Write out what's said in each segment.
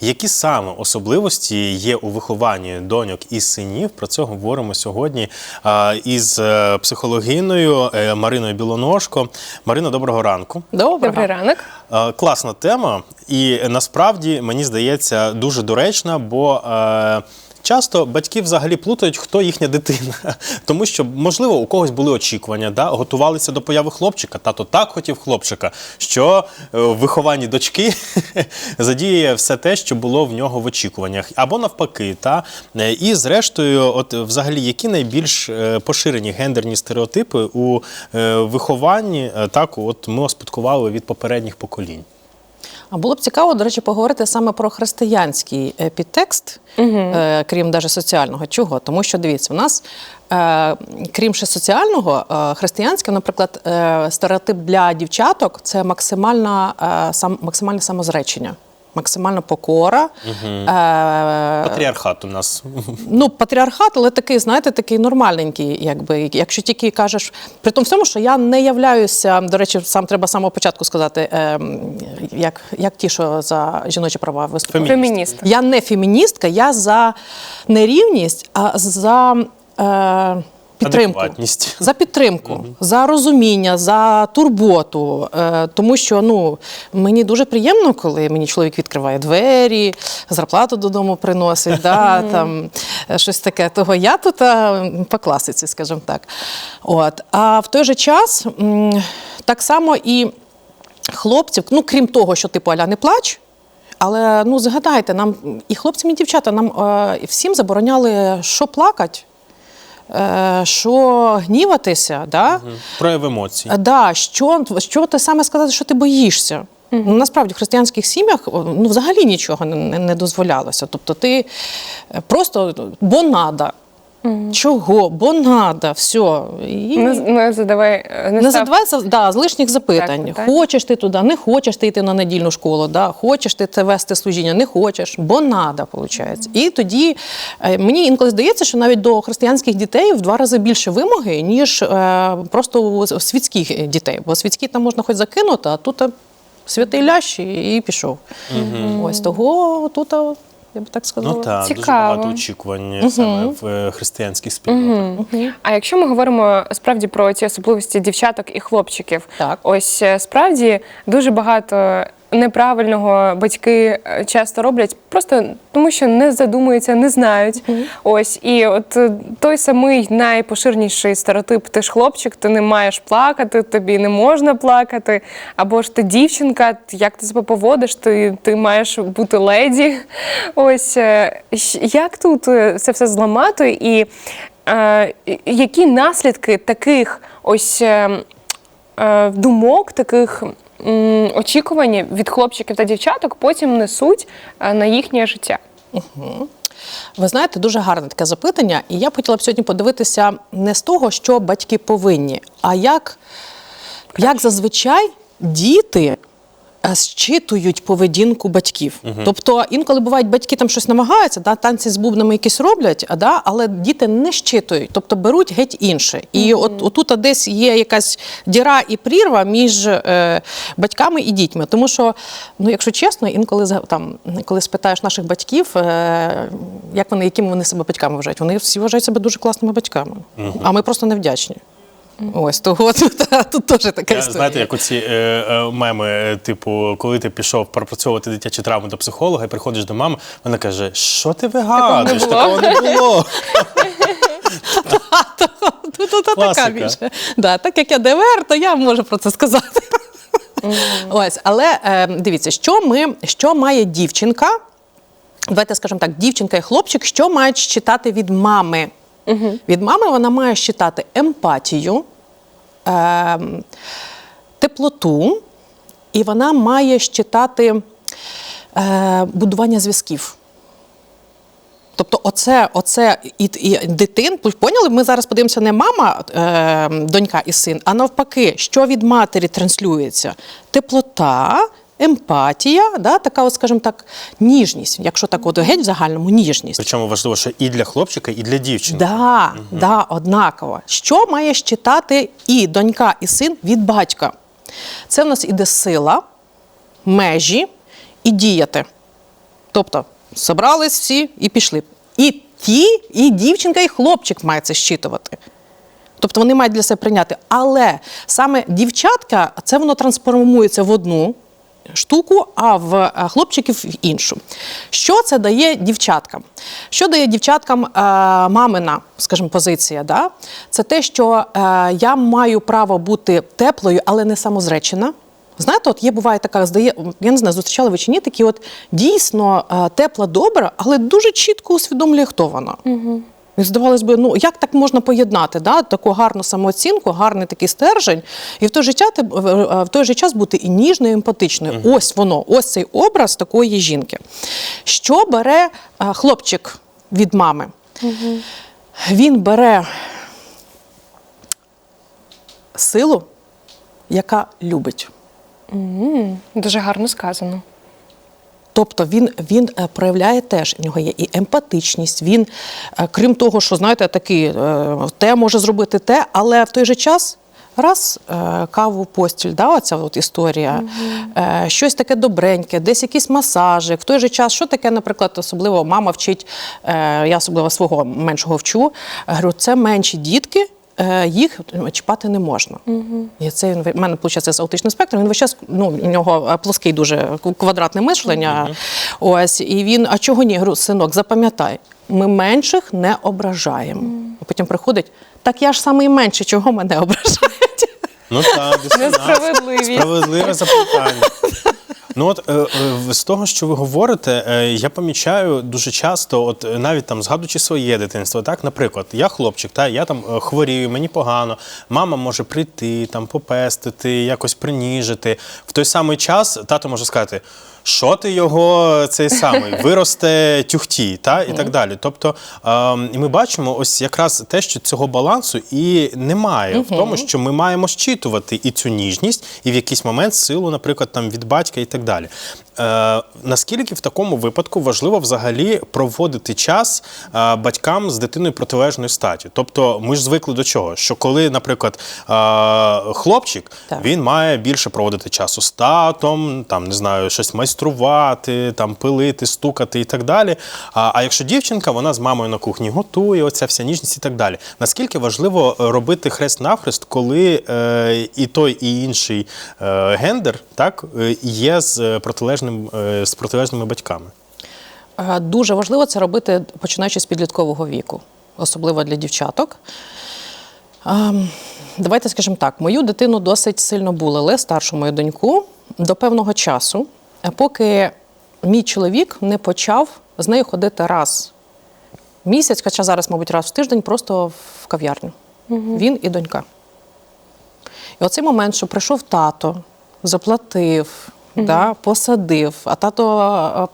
Які саме особливості є у вихованні доньок і синів? Про це говоримо сьогодні із е, психологиною е, Мариною Білоножко. Марина, доброго ранку. Доброго. Добрий ранок. Класна тема, і насправді мені здається дуже доречна, бо е, часто батьки взагалі плутають, хто їхня дитина. Тому що, можливо, у когось були очікування, да? готувалися до появи хлопчика. Тато так хотів хлопчика, що е, в вихованні дочки задіє все те, що було в нього в очікуваннях, або навпаки. Та? Е, І зрештою, от взагалі, які найбільш е, поширені гендерні стереотипи у вихованні, так от ми успадкували від попередніх поколінь. А було б цікаво, до речі, поговорити саме про християнський е, підтекст, е, крім даже соціального. Чого? Тому що дивіться, у нас, е, крім ще соціального, е, християнське, наприклад, е, стереотип для дівчаток це максимальна, е, сам, максимальне самозречення. Максимальна покора, е, Патріархат у нас. Ну, патріархат, але такий, знаєте, такий нормальненький, якби, якщо тільки кажеш, при тому всьому, що я не являюся, до речі, сам треба з самого початку сказати, ем, як, як ті, що за жіночі права виступають. Фемініст. Я не феміністка, я за не рівність, а за е, підтримку. Адекватність. За підтримку, за розуміння, за турботу. Е, тому що ну, мені дуже приємно, коли мені чоловік відкриває двері, зарплату додому приносить, да, там, е, щось таке. Того я тут а, по класиці, скажімо так. От. А в той же час м, так само і хлопців, ну крім того, що типу Аля не плач. Але ну згадайте, нам і хлопцям, і дівчата нам е, всім забороняли, що плакати, е, що гніватися, да? прояв емоцій. Е, Да, що, що ти саме сказати, що ти боїшся? Ну, насправді в християнських сім'ях ну, взагалі нічого не, не, дозволялося. Тобто ти е, просто бо надо. Чого? Бо надо, все. І... Не, не задавай, не, Не став- задавайся да, з лишніх запитань. Так, так. Хочеш ти туди, не хочеш ти йти на недільну школу, да? хочеш ти це вести служіння, не хочеш, бо надо, виходить. І тоді е, мені інколи здається, що навіть до християнських дітей в два рази більше вимоги, ніж е, просто у світських дітей. Бо світські там можна хоч закинути, а тут е, святий лящ і, пішов. Ось того тут, е, я би так сказала. Ну так, дуже багато очікувань саме в е, християнських спільнотах. А якщо ми говоримо справді про ці особливості дівчаток і хлопчиків, Так. ось е, справді дуже багато неправильного батьки е, часто роблять, просто тому що не задумуються, не знають. Ось і от е, той самий найпоширеніший стереотип: ти ж хлопчик, ти не маєш плакати, тобі не можна плакати, або ж ти дівчинка, як ти себе поводиш, ти, ти маєш бути леді. Ось е, як тут це все зламати і е, які наслідки таких ось е, е, думок, таких м, очікувань від хлопчиків та дівчаток потім несуть е, на їхнє життя? Ви знаєте, дуже гарне таке запитання, і я б хотіла б сьогодні подивитися не з того, що батьки повинні, а як, як зазвичай діти. Е, Зчитують поведінку батьків. Тобто інколи бувають батьки там щось намагаються, да, танці з бубнами якісь роблять, а, да, але діти не щитують, тобто беруть геть інше. І от отут десь є якась діра і прірва між е, батьками і дітьми. Тому що, ну якщо чесно, інколи за- там, коли спитаєш наших батьків, е, як вони, якими вони себе батьками вважають, вони всі вважають себе дуже класними батьками. А ми просто невдячні. Ось того тут, тут теж така Я, історія. знаєте, як оці е, е, меми, е, типу, коли ти пішов пропрацьовувати дитячі травми до психолога і приходиш до мами, вона каже: що ти вигадуєш? Такого не було. Така більше. Так як я ДВР, то я можу про це сказати. Ось, але е, дивіться, що ми, що має дівчинка? Давайте скажемо так, дівчинка і хлопчик, що мають читати від мами? Від мами вона має читати емпатію, е, теплоту, і вона має читати е, будування зв'язків. Тобто, оце, оце і, і дитин, поняли? Ми зараз подивимося не мама, е, донька і син, а навпаки, що від матері транслюється? Теплота, емпатія, да, така, от, скажімо так, ніжність. Якщо так от геть в загальному ніжність. Причому важливо, що і для хлопчика, і для дівчинки. Да, да, однаково. Що має читати і донька, і син від батька? Це в нас іде сила, межі і діяти. Тобто, зібрались всі і пішли. І ті, і дівчинка, і хлопчик має це щитувати. Тобто вони мають для себе прийняти. Але саме дівчатка, це воно трансформується в одну штуку, а в е, хлопчиків іншу. Що це дає дівчаткам? Що дає дівчаткам е, мамина, скажімо, позиція? Да? Це те, що е, я маю право бути теплою, але не самозречена. Знаєте, от є буває така, здає, я не знаю, зустрічали ви чи ні, такі от дійсно тепла, добра, але дуже чітко усвідомлює, хто вона. Угу. І здавалось би, ну як так можна поєднати да? таку гарну самооцінку, гарний такий стержень, і в той же час, в той же час бути і ніжною, і емпатичною. Ось воно, ось цей образ такої жінки. Що бере а, хлопчик від мами? Він бере силу, яка любить. Дуже гарно сказано. Тобто він, він е, проявляє теж, в нього є і емпатичність. Він, е, крім того, що знаєте, такий е, те може зробити те, але в той же час. Раз каву постіль, да, оця от історія, е, щось таке добреньке, десь якийсь масажик. В той же час, що таке, наприклад, особливо мама вчить, я особливо свого меншого вчу, говорю, це менші дітки, їх чіпати не можна. І це він в мене виходить, з аутичним спектром. Він весь час, ну, у нього е, плоский дуже квадратне мишлення. Ось, і він, а чого ні? Говорю, синок, запам'ятай, ми менших не ображаємо. А потім приходить, так я ж самий менший, чого мене ображають? Ну так, дисонанс. Справедливе запитання. Ну от е, е, з того, що ви говорите, е, я помічаю дуже часто, от навіть там згадуючи своє дитинство, так, наприклад, я хлопчик, та я там хворію, мені погано, мама може прийти, там попестити, якось приніжити. В той самий час тато може сказати. Що ти його цей самий виросте тюхті, та і так далі. Тобто, ем, і ми бачимо ось якраз те, що цього балансу і немає в тому, що ми маємо щитувати і цю ніжність, і в якийсь момент силу, наприклад, там від батька і так далі. Е, наскільки в такому випадку важливо взагалі проводити час е, батькам з дитиною протилежної статі? Тобто, ми ж звикли до чого? Що коли, наприклад, е, хлопчик Так. він має більше проводити часу з татом, там не знаю, щось майструвати, там пилити, стукати і так далі. А, а якщо дівчинка, вона з мамою на кухні готує, оця вся ніжність і так далі. Наскільки важливо е, робити хрест навхрест, коли е, і той, і інший е, гендер так е, є з е, протилежним е, з протилежними батьками? Е, Дуже важливо це робити починаючи з підліткового віку, особливо для дівчаток. Ем, Давайте скажемо так: мою дитину досить сильно булили, старшу мою доньку, до певного часу, е, поки мій чоловік не почав з нею ходити раз в місяць, хоча зараз, мабуть, раз в тиждень, просто в кав'ярню. Він і донька. І оцей момент, що прийшов тато, заплатив, да, посадив, а тато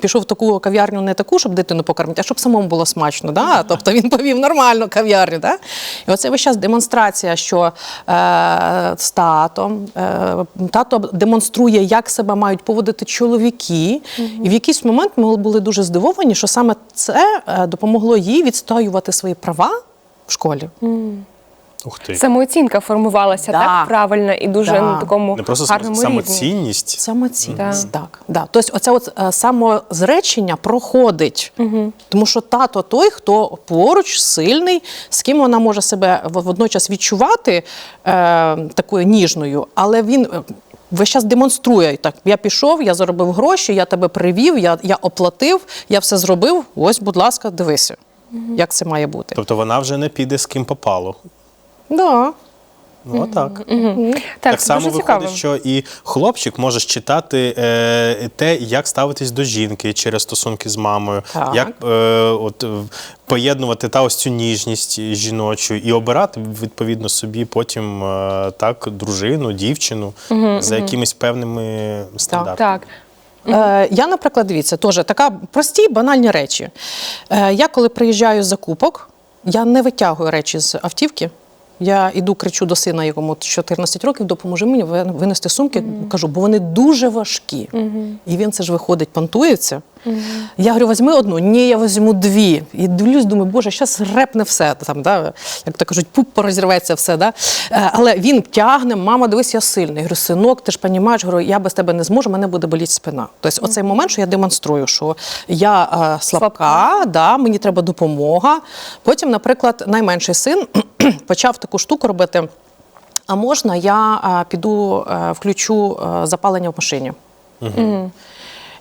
пішов в таку кав'ярню не таку, щоб дитину покормити, а щоб самому було смачно. Да? Тобто він повів нормальну кав'ярню. Да? І оце весь час демонстрація, що е, з татом, е, тато демонструє, як себе мають поводити чоловіки. І в якийсь момент ми були дуже здивовані, що саме це е, допомогло їй відстоювати свої права в школі. Ух ти. Самооцінка формувалася Да. так правильно і дуже Да. на такому Не просто гарному рівні. самоцінність. Самоцінність, так. Да. Тобто, оце от е, самозречення проходить. Тому що тато той, хто поруч, сильний, з ким вона може себе водночас відчувати е, такою ніжною, але він. е, Весь час демонструє так. Я пішов, я заробив гроші, я тебе привів, я, я оплатив, я все зробив. Ось, будь ласка, дивися, як це має бути. Тобто вона вже не піде з ким попало. Да. Ну, так. Так, Так це само дуже виходить, цікаво. що і хлопчик може читати е, те, як ставитись до жінки через стосунки з мамою, Так. як е, от, е, поєднувати та ось цю ніжність жіночу і обирати відповідно собі потім е, так дружину, дівчину за якимись певними стандартами. Так. Е, я, наприклад, дивіться, теж така прості, банальні речі. Е, я, коли приїжджаю з закупок, я не витягую речі з автівки. Я іду, кричу до сина, якому 14 років, допоможи мені винести сумки. Кажу, бо вони дуже важкі. І він це ж виходить, понтується. Я говорю, візьми одну. Ні, я візьму дві. І дивлюсь, думаю, боже, зараз репне все. Там, да, як то кажуть, пуп порозірветься все. Да? Е, Але він тягне, мама, дивись, я сильний. Я говорю, синок, ти ж розумієш, говорю, я без тебе не зможу, мене буде боліти спина. Тобто, оцей момент, що я демонструю, що я е, слабка, Да, мені треба допомога. Потім, наприклад, найменший син почав таку штуку робити. А можна я е, піду е, включу е, запалення в машині?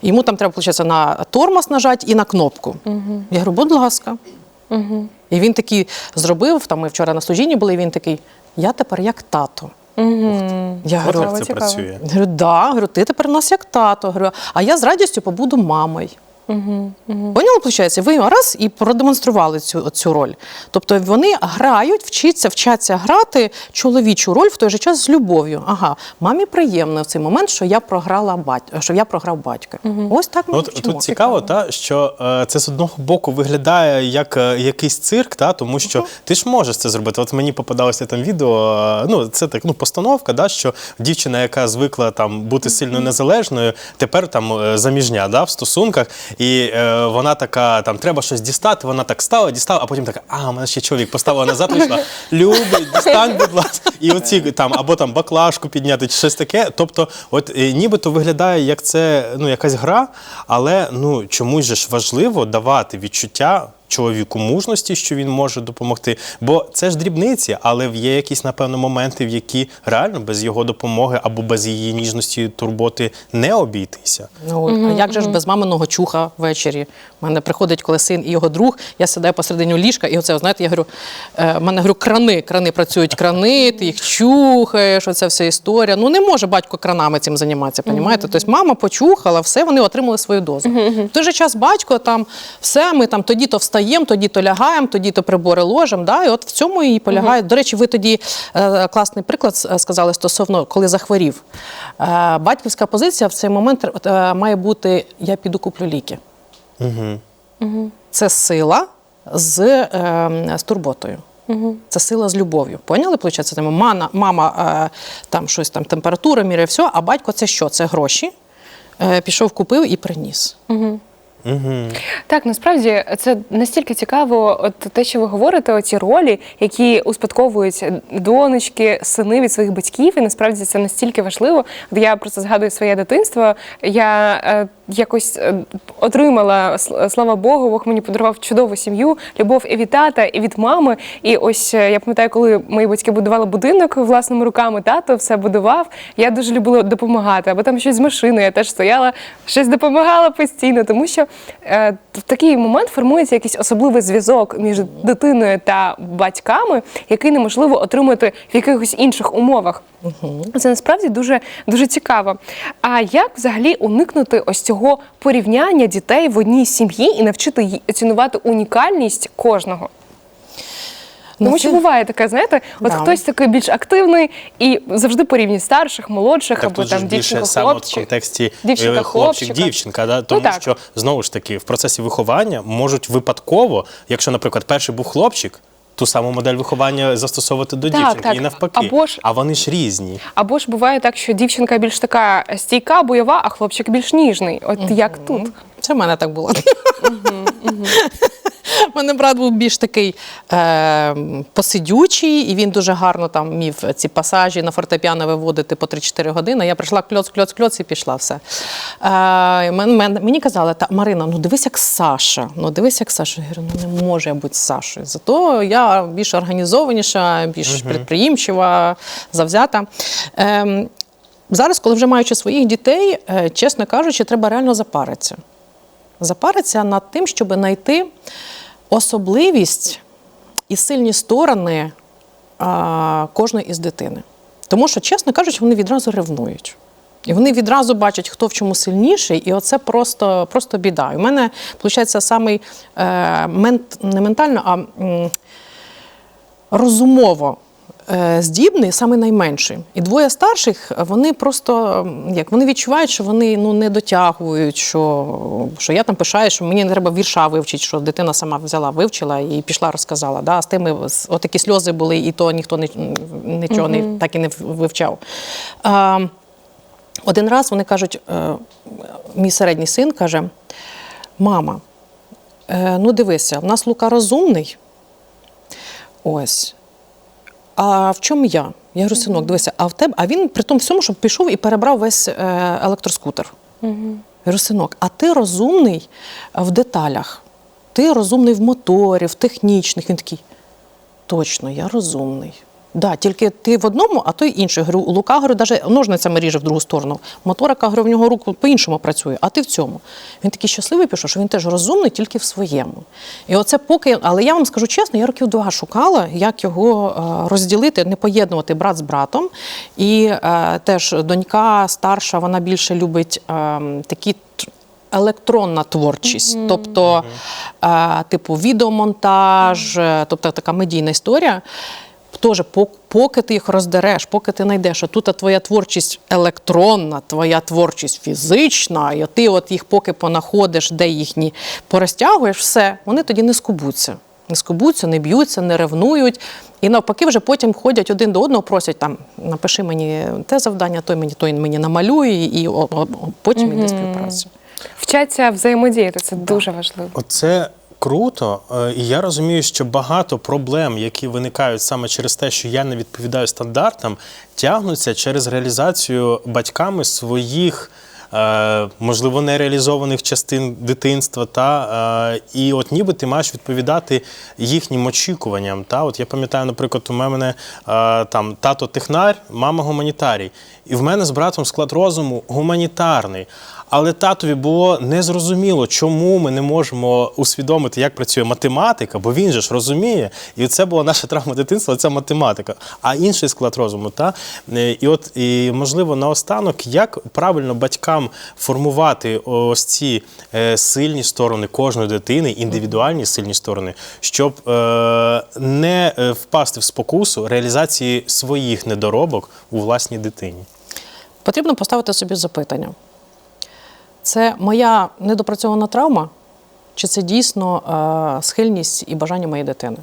Йому там треба, виходить, на тормоз нажати і на кнопку. Я говорю, будь ласка. І він такий зробив, там ми вчора на служінні були, і він такий, я тепер як тато. Я От говорю, як це працює. Говорю, да, говорю, ти тепер у нас як тато. Говорю, а я з радістю побуду мамою. Поняли, виходить? Ви раз і продемонстрували цю, цю роль. Тобто вони грають, вчаться, вчаться грати чоловічу роль в той же час з любов'ю. Ага, мамі приємно в цей момент, що я програла бать... що я програв батька. Ось так ми От вчимо. тут цікаво, та що е, це з одного боку виглядає як е, якийсь цирк, та тому що ти ж можеш це зробити. От мені попадалося там відео. е, ну це так, ну постановка, да, що дівчина, яка звикла там бути сильно незалежною, тепер там е, заміжня, да, в стосунках, і е, вона така, там треба щось дістати. Вона так стала, дістала, а потім така, а мене ще чоловік поставила назад, вийшла. Любить, дістань, будь ласка. І оці там або там баклажку підняти, чи щось таке. Тобто, от е, нібито виглядає як це ну якась гра, але ну чомусь же ж важливо давати відчуття. Чоловіку мужності, що він може допомогти, бо це ж дрібниці, але є якісь напевно моменти, в які реально без його допомоги або без її ніжності, турботи не обійтися. Ну, а як же ж без маминого чуха ввечері? У мене приходить, коли син і його друг, я сідаю посередині ліжка, і оце, знаєте, я говорю, е, в мене говорю, крани, крани працюють крани, ти їх чухаєш, оця вся історія. Ну не може батько кранами цим займатися, понімаєте? Тобто мама почухала, все, вони отримали свою дозу. В той же час батько там все, ми там тоді то встаємо, тоді то лягаємо, тоді то прибори ложимо. Да? І от в цьому і полягає. До речі, ви тоді е, класний приклад сказали стосовно, коли захворів. Е, батьківська позиція в цей момент е, має бути: я піду куплю ліки. Це сила з, е, з турботою. Це сила з любов'ю. Поняли? Получається, там мама, мама е, там щось там температура міряє, все, а батько це що? Це гроші. Е, пішов, купив і приніс. Так, насправді це настільки цікаво, от те, що ви говорите, оці ролі, які успадковують донечки, сини від своїх батьків, і насправді це настільки важливо. Я просто згадую своє дитинство. Я е, якось е, отримала, слава Богу, Бог мені подарував чудову сім'ю, любов і від тата, і від мами. І ось е, я пам'ятаю, коли мої батьки будували будинок власними руками, тато все будував. Я дуже любила допомагати, або там щось з машиною. Я теж стояла, щось допомагала постійно, тому що е, в такий момент формується якийсь особливий зв'язок між дитиною та батьками, який неможливо отримати в якихось інших умовах. Це насправді дуже дуже цікаво. А як взагалі уникнути ось цього порівняння дітей в одній сім'ї і навчити цінувати унікальність кожного? Ну, Тому це- що буває таке, знаєте, от Да. хтось такий більш активний і завжди порівнює старших, молодших, Так або там більше саме в контексті Дівчинка, е, хлопчик-дівчинка, да? тому так. що знову ж таки в процесі виховання можуть випадково, якщо, наприклад, перший був хлопчик. Ту саму модель виховання застосовувати до Так, дівчинки так. і навпаки. Або ж- А вони ж різні. Або ж буває так, що дівчинка більш така стійка, бойова, а хлопчик більш ніжний. От як тут? Це в мене так було. У мене брат був більш такий е, посидючий, і він дуже гарно там міг ці пасажі на фортепіано виводити по 3-4 години. Я прийшла кльоц, кльоц, кльоц і пішла все. Е, мен, мен, мені казали, та Марина, ну дивись, як Саша. Ну дивись, як Саша. Я говорю, ну не може я бути Сашою. Зато я більш організованіша, більш підприємчива, завзята. Е, зараз, коли вже маючи своїх дітей, е, чесно кажучи, треба реально запаритися запариться над тим, щоб знайти особливість і сильні сторони кожної із дитини. Тому що, чесно кажучи, вони відразу ревнують. І вони відразу бачать, хто в чому сильніший, і оце просто, просто біда. В мене, виходить, самий е, мент, не ментально, а розумово здібний, саме найменший. І двоє старших вони просто як вони відчувають, що вони ну не дотягують, що, що я там пишаю, що мені не треба вірша вивчити, що дитина сама взяла, вивчила і пішла, розказала. Да? З тими отакі сльози були, і то ніхто не, нічого не, так і не вивчав. А, один раз вони кажуть, е, мій середній син каже, мама, е, ну дивися, в нас Лука розумний. Ось. А в чому я? Я говорю, синок, дивися, а в тебе, а він при тому всьому, щоб пішов і перебрав весь е, електроскутер. Я говорю, синок, а ти розумний в деталях. Ти розумний в моторі, в технічних. Він такий. Точно, я розумний. Да, тільки ти в одному, а той інший. Говорю, у Лука говорю, навіть ножницями ріже в другу сторону. Моторика, говорю, в нього руку по-іншому працює, а ти в цьому. Він такий щасливий пішов, що він теж розумний, тільки в своєму. І оце поки, але я вам скажу чесно, я років два шукала, як його е, розділити, не поєднувати брат з братом. І е, теж донька старша, вона більше любить е, такі. Електронна творчість, тобто, е, типу, відеомонтаж, е, тобто така медійна історія. Теж пок- поки ти їх роздереш, поки ти знайдеш, а тут твоя творчість електронна, твоя творчість фізична, і ти от їх поки понаходиш, де їхні порозтягуєш, все, вони тоді не скубуться. Не скубуться, не б'ються, не ревнують. І навпаки, вже потім ходять один до одного, просять там, напиши мені те завдання, той мені той мені намалює, і о- о- о- потім іде співпраця. Вчаться взаємодіяти, це дуже важливо. Оце круто, е, і я розумію, що багато проблем, які виникають саме через те, що я не відповідаю стандартам, тягнуться через реалізацію батьками своїх. е, Можливо, нереалізованих частин дитинства, та е, і от ніби ти маєш відповідати їхнім очікуванням. Та от я пам'ятаю, наприклад, у мене там тато технар, мама гуманітарій, і в мене з братом склад розуму гуманітарний. Але татові було незрозуміло, чому ми не можемо усвідомити, як працює математика, бо він же ж розуміє. І це була наша травма дитинства, це математика. А інший склад розуму, та Е, і от і можливо наостанок, як правильно батькам формувати ось ці е, сильні сторони кожної дитини, індивідуальні сильні сторони, щоб е, не впасти в спокусу реалізації своїх недоробок у власній дитині. Потрібно поставити собі запитання: це моя недопрацьована травма, чи це дійсно е, схильність і бажання моєї дитини?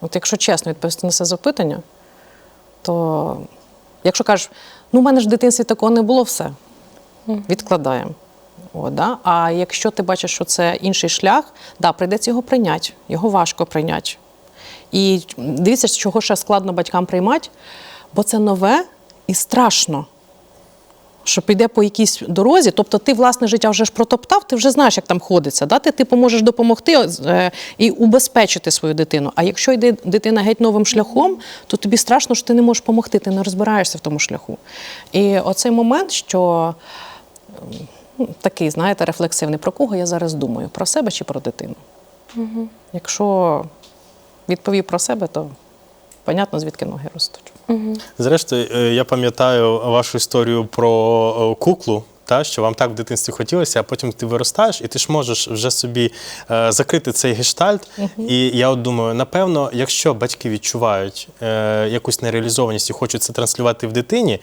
От якщо чесно відповісти на це запитання, то якщо кажеш, ну в мене ж в дитинстві такого не було, все, відкладаємо. О, да? А якщо ти бачиш, що це інший шлях, да, прийдеться його прийняти, його важко прийняти. І дивіться, чого ще складно батькам приймати, бо це нове і страшно. Що піде по якійсь дорозі, тобто ти власне життя вже ж протоптав, ти вже знаєш, як там ходиться. Да? Ти, ти поможеш допомогти е, і убезпечити свою дитину. А якщо йде дитина геть новим шляхом, то тобі страшно, що ти не можеш допомогти, ти не розбираєшся в тому шляху. І оцей момент, що ну, такий, знаєте, рефлексивний, про кого я зараз думаю? Про себе чи про дитину? Якщо відповів про себе, то понятно, звідки ноги ростуть. Зрештою, е, я пам'ятаю вашу історію про е, куклу. Та, що вам так в дитинстві хотілося, а потім ти виростаєш, і ти ж можеш вже собі е, закрити цей гештальт. І я от думаю, напевно, якщо батьки відчувають е, якусь нереалізованість і хочуть це транслювати в дитині,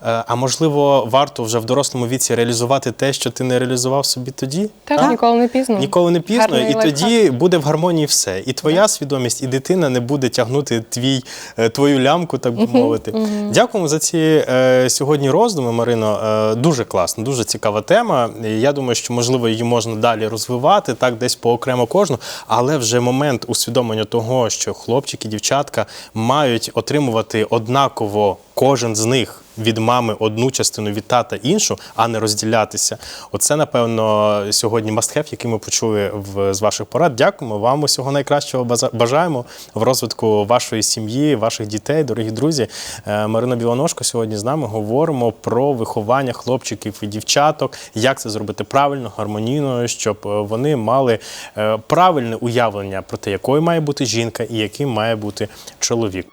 а можливо, варто вже в дорослому віці реалізувати те, що ти не реалізував собі тоді. Так, та? ніколи не пізно. Ніколи не пізно, Гарний і лайфхак. тоді буде в гармонії все. І твоя свідомість, і дитина не буде тягнути твій, е, твою лямку, так би мовити. Дякуємо за ці е, сьогодні роздуми, Марино. Е, дуже класно, дуже цікава тема. Я думаю, що можливо її можна далі розвивати, так десь поокремо кожну. Але вже момент усвідомлення того, що хлопчики, дівчатка мають отримувати однаково кожен з них. Від мами одну частину, від тата іншу, а не розділятися. Оце, напевно, сьогодні мастхев, який ми почули в, з ваших порад. Дякуємо вам усього найкращого бажаємо в розвитку вашої сім'ї, ваших дітей, дорогі друзі. Е, Марина Білоножко сьогодні з нами говоримо про виховання хлопчиків і дівчаток, як це зробити правильно, гармонійно, щоб е, вони мали е, правильне уявлення про те, якою має бути жінка і яким має бути чоловік.